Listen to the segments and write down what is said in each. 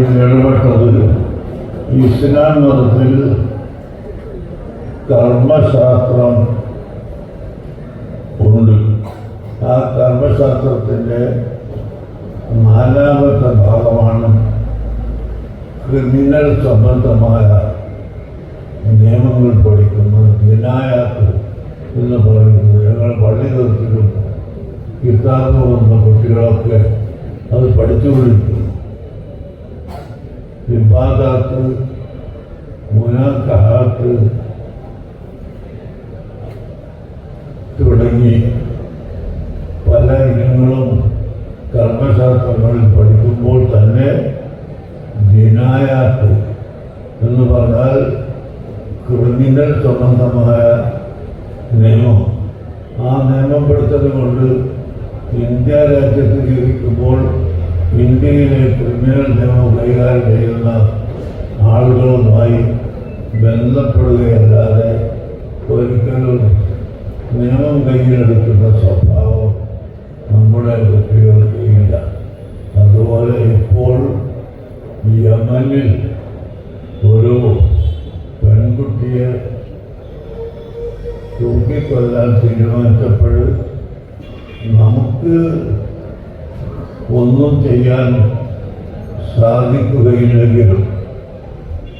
ആദ്യം ഇടപെട്ടത് ഇസ്ലാം മതത്തിൽ കർമ്മശാസ്ത്രം ഉണ്ട്. ആ കർമ്മശാസ്ത്രത്തിന്റെ നാലാമത്തെ ഭാഗമാണ് ക്രിമിനൽ സംബന്ധമായ നിയമങ്ങൾ പഠിക്കുന്നത് ജിനായാത്ത് എന്ന് പറയുന്നത്. ഞങ്ങൾ പള്ളി തരത്തിലും കിട്ടാത്ത വന്ന കുട്ടികളൊക്കെ അത് പഠിച്ചുകൊണ്ടിരിക്കുന്നു. വിവാദാത്ത് മുനാക്കഹാത്ത് തുടങ്ങി പല ഇനങ്ങളും കർമ്മശാസ്ത്രങ്ങളിൽ പഠിക്കുമ്പോൾ തന്നെ ജിനായാത്ത് എന്ന് പറഞ്ഞാൽ ക്രിമിനൽ സംബന്ധമായ നിയമം. ആ നിയമം പഠിച്ചത് കൊണ്ട് ഇന്ത്യ രാജ്യത്ത് ജീവിക്കുമ്പോൾ ഇന്ത്യയിലെ ക്രിമിനൽ നിയമം കൈകാര്യം ചെയ്യുന്ന ആളുകളുമായി ബന്ധപ്പെടുകയല്ലാതെ ഒരിക്കലും നിയമം കയ്യിലെടുക്കുന്ന സ്വഭാവം നമ്മുടെ കുട്ടികൾക്ക് ഇല്ല അതുപോലെ ഇപ്പോൾ യമനിൽ ഒരു പെൺകുട്ടിയെ തൂക്കിക്കൊല്ലാൻ തീരുമാനിച്ചപ്പോൾ നമുക്ക് ഒന്നും ചെയ്യാൻ സാധിക്കുകയില്ലെങ്കിലും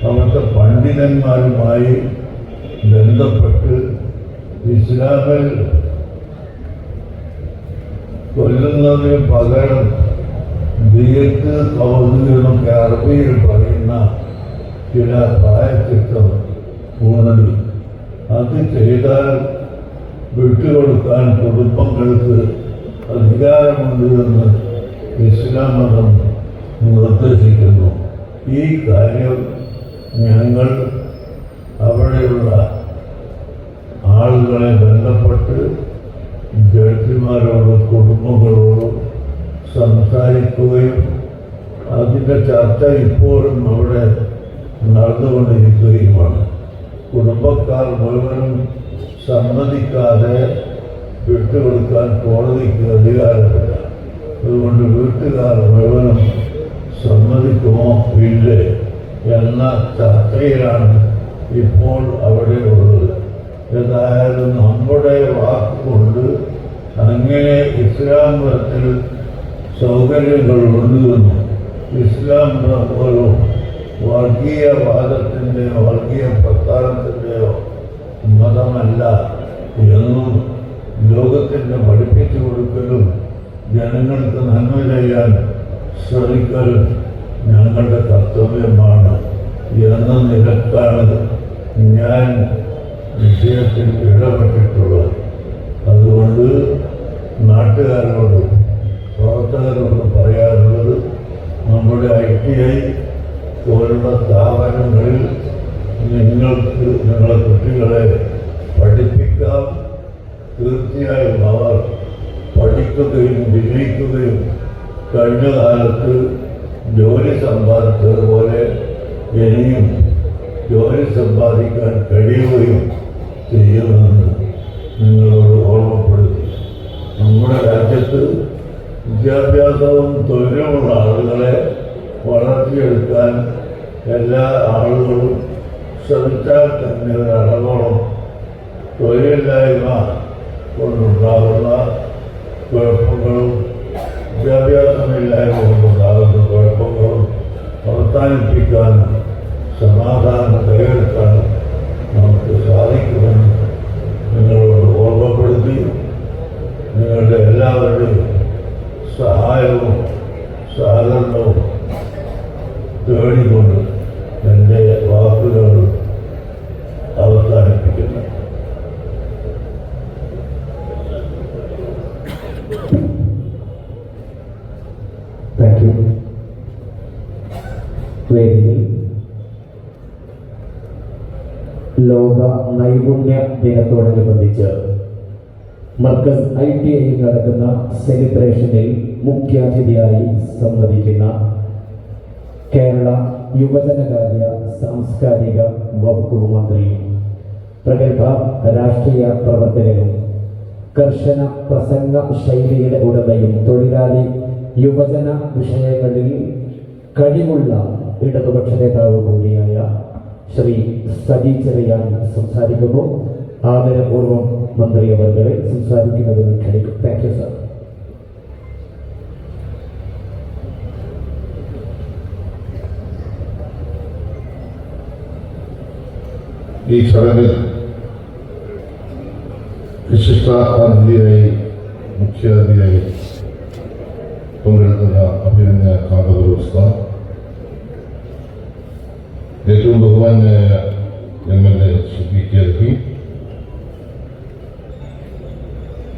അവിടുത്തെ പണ്ഡിതന്മാരുമായി ബന്ധപ്പെട്ട് ഇസ്ലാമിൽ കൊല്ലുന്നതിന് പകരം ദിയത്ത് കൗതുകമൊക്കെ അറബിയിൽ പറയുന്ന ചില പ്രായച്ചിട്ടം ഊണൽ അത് ചെയ്താൽ വിട്ടുകൊടുക്കാൻ കുടുംബങ്ങൾക്ക് അധികാരമുണ്ട് എന്ന് ഇസ്ലാം മതം നിർദ്ദേശിക്കുന്നു ഈ കാര്യം ഞങ്ങൾ അവിടെയുള്ള ആളുകളെ ബന്ധപ്പെട്ട് ജഡ്ജിമാരോടും കുടുംബങ്ങളോടും സംസാരിക്കുകയും അതിന്റെ ചർച്ച ഇപ്പോഴും അവിടെ നടന്നുകൊണ്ടിരിക്കുകയുമാണ്. കുടുംബക്കാർ മുഴുവനും സമ്മതിക്കാതെ വിട്ടുകൊടുക്കാൻ കോടതിക്ക് അധികാരമില്ല. അതുകൊണ്ട് വീട്ടുകാർ മുഴുവനും സമ്മതിക്കുമോ? ഇല്ലേ. എന്ന ചർച്ചയിലാണ് ഇപ്പോൾ അവിടെ ഉള്ളത്. ഏതായാലും നമ്മുടെ വാക്കുകൊണ്ട് അങ്ങനെ ഇസ്ലാം മതത്തിൽ സൗകര്യങ്ങളുണ്ട് എന്നും ഇസ്ലാം ഒരു വർഗീയവാദത്തിന്റെയോ വർഗീയ പ്രസ്ഥാനത്തിന്റെയോ മതമല്ല എന്നും ലോകത്തിന് പഠിപ്പിച്ചു കൊടുക്കലും ജനങ്ങൾക്ക് നന്മ ചെയ്യാൻ ശ്രമിക്കൽ ഞങ്ങളുടെ കർത്തവ്യമാണ്. എന്ന നിലക്കാണ് ഞാൻ വിഷയത്തിൽ ഇടപെട്ടിട്ടുള്ളത്. അതുകൊണ്ട് നാട്ടുകാരോടും പ്രവർത്തകരോടും പറയാറുള്ളത് നമ്മുടെ ഐ ടി ഐ പോലുള്ള സ്ഥാപനങ്ങളിൽ നിങ്ങൾക്ക് നിങ്ങളെ കുട്ടികളെ പഠിപ്പിക്കാം. തീർച്ചയായും അവർ പഠിക്കുകയും വിജയിക്കുകയും കഴിഞ്ഞ കാലത്ത് ജോലി സമ്പാദിച്ചതുപോലെ ഇനിയും ജോലി സമ്പാദിക്കാൻ കഴിയുകയും ചെയ്യുമെന്ന് നിങ്ങളോട് ഓർമ്മപ്പെടുത്തി നമ്മുടെ രാജ്യത്ത് വിദ്യാഭ്യാസവും തൊഴിലുമുള്ള ആളുകളെ വളർത്തിയെടുക്കാൻ എല്ലാ ആളുകളും ശ്രമിച്ചാൽ തന്നെ ഒരളവോളം തൊഴിലില്ലായ്മ കൊണ്ടുണ്ടാകുന്ന കുഴപ്പങ്ങളും വിദ്യാഭ്യാസമില്ലായ്മ കൊണ്ടുണ്ടാകുന്ന കുഴപ്പങ്ങളും അവസാനിപ്പിക്കാനും സമാധാനം കൈയെടുക്കാനും നമുക്ക് സാധിക്കുമെന്ന് നിങ്ങളോട് ഓർമ്മപ്പെടുത്തി നിങ്ങളുടെ എല്ലാവരുടെയും സഹായവും സഹകരണവും തേടിക്കൊണ്ട് ലോക നൈപുണ്യ ദിനത്തോടനുബന്ധിച്ച് മർക്കസ് ഐ ടി ഐയിൽ നടക്കുന്ന സെലിബ്രേഷനിൽ മുഖ്യാതിഥിയായി സംവദിക്കുന്ന കേരള യുവജനകാര്യ സാംസ്കാരിക വകുപ്പ് മന്ത്രി പ്രഗത്ഭ രാഷ്ട്രീയ പ്രവർത്തകനും കർശന പ്രസംഗ ശൈലിയുടെ ഉടമയും തൊഴിലാളി യുവജന വിഷയങ്ങളിൽ കഴിവുള്ള ഇടതുപക്ഷ നേതാവ് കൂടിയായ ശ്രീ സജി ചെറിയാൻ സംസാരിക്കുന്നു ആദരപൂർവം മന്ത്രി അവർകളെ സംസാരിക്കുന്നതിന് ക്ഷണിക്കും. താങ്ക് യു സർ ഈ ചടങ്ങിൽ വിശിഷ്ട അതിഥിയായി മുഖ്യാതിഥിയായി പങ്കെടുക്കുന്ന അഭിനന്ദ കാന്തപുരസ്ത ഏറ്റവും ബഹുമാനായ M L A Shri K Rahim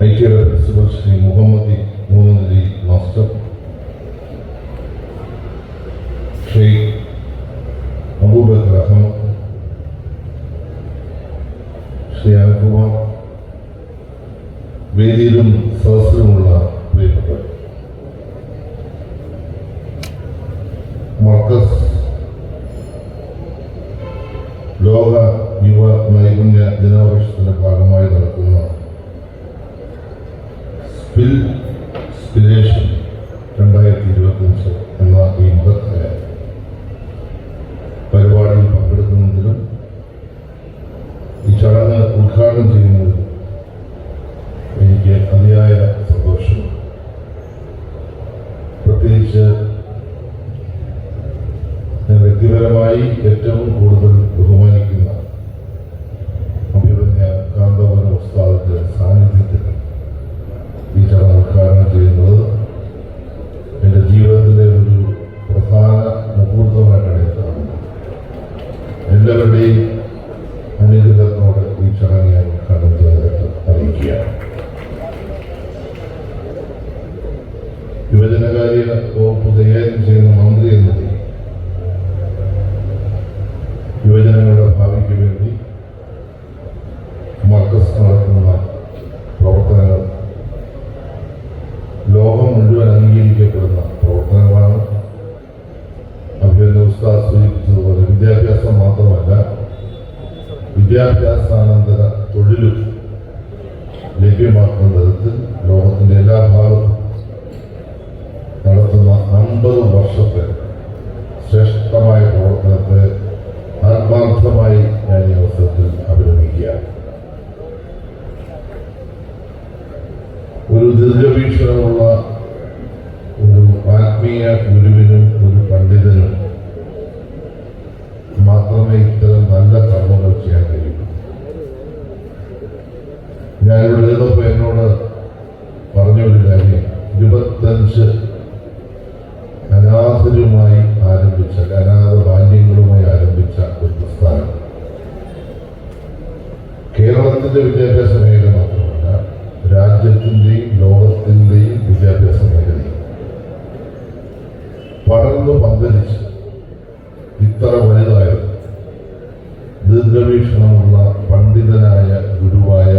I ടിയുടെ പ്രിൻസിപ്പൽ ശ്രീ മുഹമ്മദ് മുഹമ്മദ് അലി മാസ്റ്റർ ശ്രീ അബൂബക്കർ അഹമ്മദ് ശ്രീ അനകുമാർ വേദിയിലും സദസ്സിലുമുള്ള നൈപുണ്യ ദിനാഘോഷത്തിന്റെ ഭാഗമായി നടക്കുന്ന സ്പിൽ സ്പിലേഷൻ രണ്ടായിരത്തി ഇരുപത്തിയഞ്ച് എന്ന ഈ മഹത്തായ പരിപാടിയിൽ പങ്കെടുക്കുന്നതിലും ഈ ചടങ്ങ് ഉദ്ഘാടനം ചെയ്യുന്നതിലും എനിക്ക് അതിയായ സന്തോഷമുണ്ട് പ്രത്യേകിച്ച് ഞാൻ വ്യക്തിപരമായി ഏറ്റവും കൂടുതൽ യുവജനകാര്യ വകുപ്പ് കൈകാര്യം ചെയ്യുന്ന? മന്ത്രി എന്ന നിലയിൽ യുവജനങ്ങളുടെ ഭാവിക്ക് വേണ്ടി മർക്കസ് നടത്തുന്ന പ്രവർത്തനങ്ങൾ. ലോകം മുഴുവൻ അംഗീകരിക്കപ്പെടുന്ന പ്രവർത്തനങ്ങളാണ്. അഭ്യന്തര ഉസ്താദ് സൂചിപ്പിച്ചതുപോലെ വിദ്യാഭ്യാസം മാത്രമല്ല വിദ്യാഭ്യാസാനന്തര തൊഴിലും ലഭ്യമാക്കുന്ന തരത്തിൽ ലോകത്തിന്റെ എല്ലാ ഭാഗത്തും അമ്പത് വർഷത്തെ ശ്രേഷ്ഠമായ പ്രവർത്തനത്തെ ആത്മാർത്ഥമായി ഞാൻ ഈ അവസരത്തിൽ അഭിനന്ദിക്കുക ഒരു ദീർഘവീക്ഷണമുള്ള ഒരു ആത്മീയ ഗുരുവിനും ഒരു പണ്ഡിതനും മാത്രമേ ഇത്തരം നല്ല കർമ്മങ്ങൾ ചെയ്യാൻ കഴിയൂ. ഞാനിവിടെ ഇരുന്നപ്പോൾ എന്നോട് പറഞ്ഞ ഒരു കാര്യം ഇരുപത്തഞ്ച് കേരളത്തിന്റെ വിദ്യാഭ്യാസ മേഖല മാത്രമല്ല രാജ്യത്തിന്റെയും ലോകത്തിന്റെയും വിദ്യാഭ്യാസ മേഖലയും. പടർന്നു പന്തലിച്ച് ഇത്ര വലുതായത് ദീർഘവീക്ഷണമുള്ള പണ്ഡിതനായ ഗുരുവായ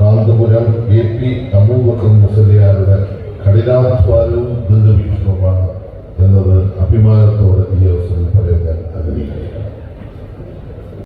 കാന്തപുരം എ പി അബൂബക്കർ മുസലിയാരുടെ കഠിനാധ്വാനവും ദീർഘവീക്ഷണവുമാണ് എന്നത് അഭിമാനത്തോടെ ഈ അവസരം പറയാൻ ഞാൻ ആഗ്രഹിക്കുന്നു.